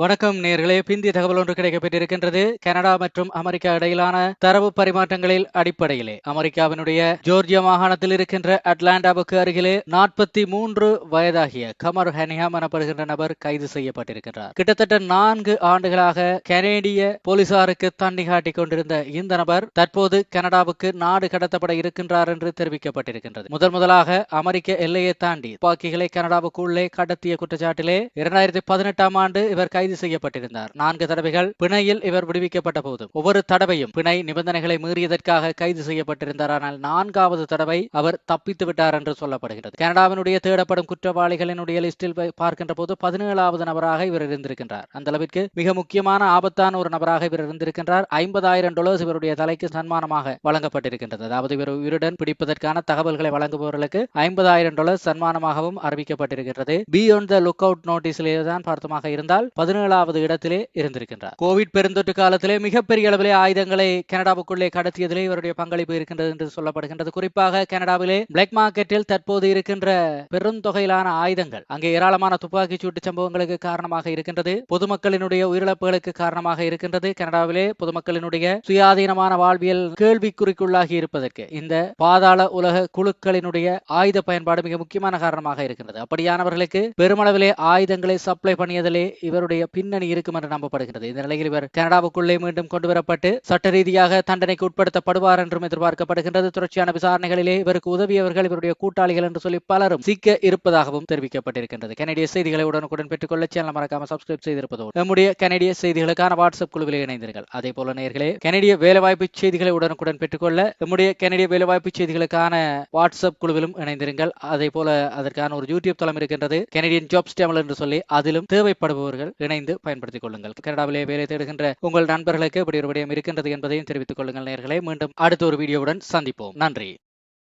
வணக்கம் நேர்களே. பிந்தி தகவல் ஒன்று கிடைக்கப்பட்டிருக்கின்றது கனடா மற்றும் அமெரிக்கா இடையிலான தரவு பரிமாற்றங்களில் அடிப்படையிலே அமெரிக்காவினுடைய ஜோர்ஜியா மாகாணத்தில் இருக்கின்ற அட்லாண்டாவுக்கு அருகிலே நாற்பத்தி மூன்று வயதாகிய கமர் ஹனிஹாம் எனப்படுகின்ற நபர் கைது செய்யப்பட்டிருக்கின்றார். கிட்டத்தட்ட நான்கு ஆண்டுகளாக கனேடிய போலீசாருக்கு தண்ணி காட்டிக் கொண்டிருந்த இந்த நபர் தற்போது கனடாவுக்கு நாடு கடத்தப்பட இருக்கின்றார் என்று தெரிவிக்கப்பட்டிருக்கின்றது. முதன் முதலாக அமெரிக்க எல்லையை தாண்டி துப்பாக்கிகளை கனடாவுக்குள்ளே கடத்திய குற்றச்சாட்டிலே இரண்டாயிரத்தி பதினெட்டாம் ஆண்டு இவர் கைது செய்யப்பட்டிருந்தார். நான்கு தடவைகள் பிணையில் இவர் விடுவிக்கப்பட்ட போதும். ஒவ்வொரு தடவையும் பிணை நிபந்தனைகளை மீறியதற்காக கைது செய்யப்பட்டிருந்தார். ஆனால் நான்காவது தடவை அவர் தப்பித்து விட்டார் என்று சொல்லப்படுகிறது. கனடாவினுடைய தேடப்படும் குற்றவாளிகளினுடைய லிஸ்டில் பார்க்கின்ற போது பதினேழாவது நபராக இவர் இருந்திருக்கின்றார். அந்த அளவிற்கு மிக முக்கியமான ஆபத்தான ஒரு நபராக இவர் இருந்திருக்கின்றார். ஐம்பதாயிரம் டாலர்ஸ் இவருடைய தலைக்கு சன்மானமாக வழங்கப்பட்டிருக்கின்றது. அதாவது இவர் உயிருடன் பிடிப்பதற்கான தகவல்களை வழங்குபவர்களுக்கு ஐம்பதாயிரம் டாலர் சன்மானமாகவும் அறிவிக்கப்பட்டிருக்கிறது பி த லுக் அவுட் நோட்டீஸிலே தான் பார்த்தமாக இருந்தால் பதினேழு பதினேழாவது இடத்திலே இருந்திருக்கின்றார். கோவிட் பெருந்தொற்று காலத்திலே மிகப்பெரிய அளவிலே ஆயுதங்களை கனடாவுக்குள்ளே கடத்தியதிலே இவருடைய பங்களிப்பு இருக்கின்றது என்று சொல்லப்படுகின்றது. குறிப்பாக கனடாவிலே பிளாக் மார்க்கெட்டில் தற்போது இருக்கின்ற பெருந்தொகையிலான ஆயுதங்கள் அங்கே ஏராளமான துப்பாக்கி சூட்டு சம்பவங்களுக்கு காரணமாக இருக்கின்றது. பொதுமக்களினுடைய உயிரிழப்புகளுக்கு காரணமாக இருக்கின்றது. கனடாவிலே பொதுமக்களினுடைய சுயாதீனமான வாழ்வியல் கேள்விக்குறிக்குள்ளாகி இருப்பதற்கு இந்த பாதாள உலக குழுக்களினுடைய ஆயுத பயன்பாடு மிக முக்கியமான காரணமாக இருக்கின்றது. அப்படியானவர்களுக்கு பெருமளவிலே ஆயுதங்களை சப்ளை பண்ணியதிலே இவருடைய பின்னணி இருக்கும் என்று நம்பப்படுகிறது இந்த நிலையில் இவர் கனடாவுக்குள்ளே மீண்டும் கொண்டுவரப்பட்டு சட்ட ரீதியாக தண்டனைக்கு உட்படுத்தப்படுவார் என்றும் எதிர்பார்க்கப்படுகின்றது. தொடர்ச்சியான விசாரணைகளிலே இவருக்கு உதவியவர்கள் இவருடைய கூட்டாளிகள் என்று சொல்லி பலரும் சிக்க இருப்பதாகவும் தெரிவிக்கப்பட்டிருக்கின்றது. கனடிய செய்திகளை உடனுக்குடன் பெற்றுக்கொள்ள சேனல் மறக்காம சப்ஸ்கிரைப் செய்திருப்பதோடு நம்முடைய கனடிய செய்திகளுக்கான வாட்ஸ்அப் குழுவில் இணைந்தீர்கள் அதே போல நேர்களே கனடிய வேலைவாய்ப்பு செய்திகளை உடனுக்குடன் பெற்றுக்கொள்ள நம்முடைய கனடிய வேலைவாய்ப்பு செய்திகளுக்கான வாட்ஸ்அப் குழுவிலும் இணைந்திருங்கள். அதே போல அதற்கான ஒரு யூடியூப் தளம் இருக்கின்றது. கனடியன் ஜாப்ஸ் டேமல் என்று சொல்லி அதிலும் தேவைப்படுபவர்கள் இணைந்து பயன்படுத்திக் கொள்ளுங்கள். கனடாவிலே வேலை தேடுகின்ற உங்கள் நண்பர்களுக்கு இப்படி ஒரு விடயம் இருக்கின்றது என்பதையும் தெரிவித்துக் கொள்ளுங்கள் நேர்களை மீண்டும் அடுத்த ஒரு வீடியோவுடன் சந்திப்போம். நன்றி.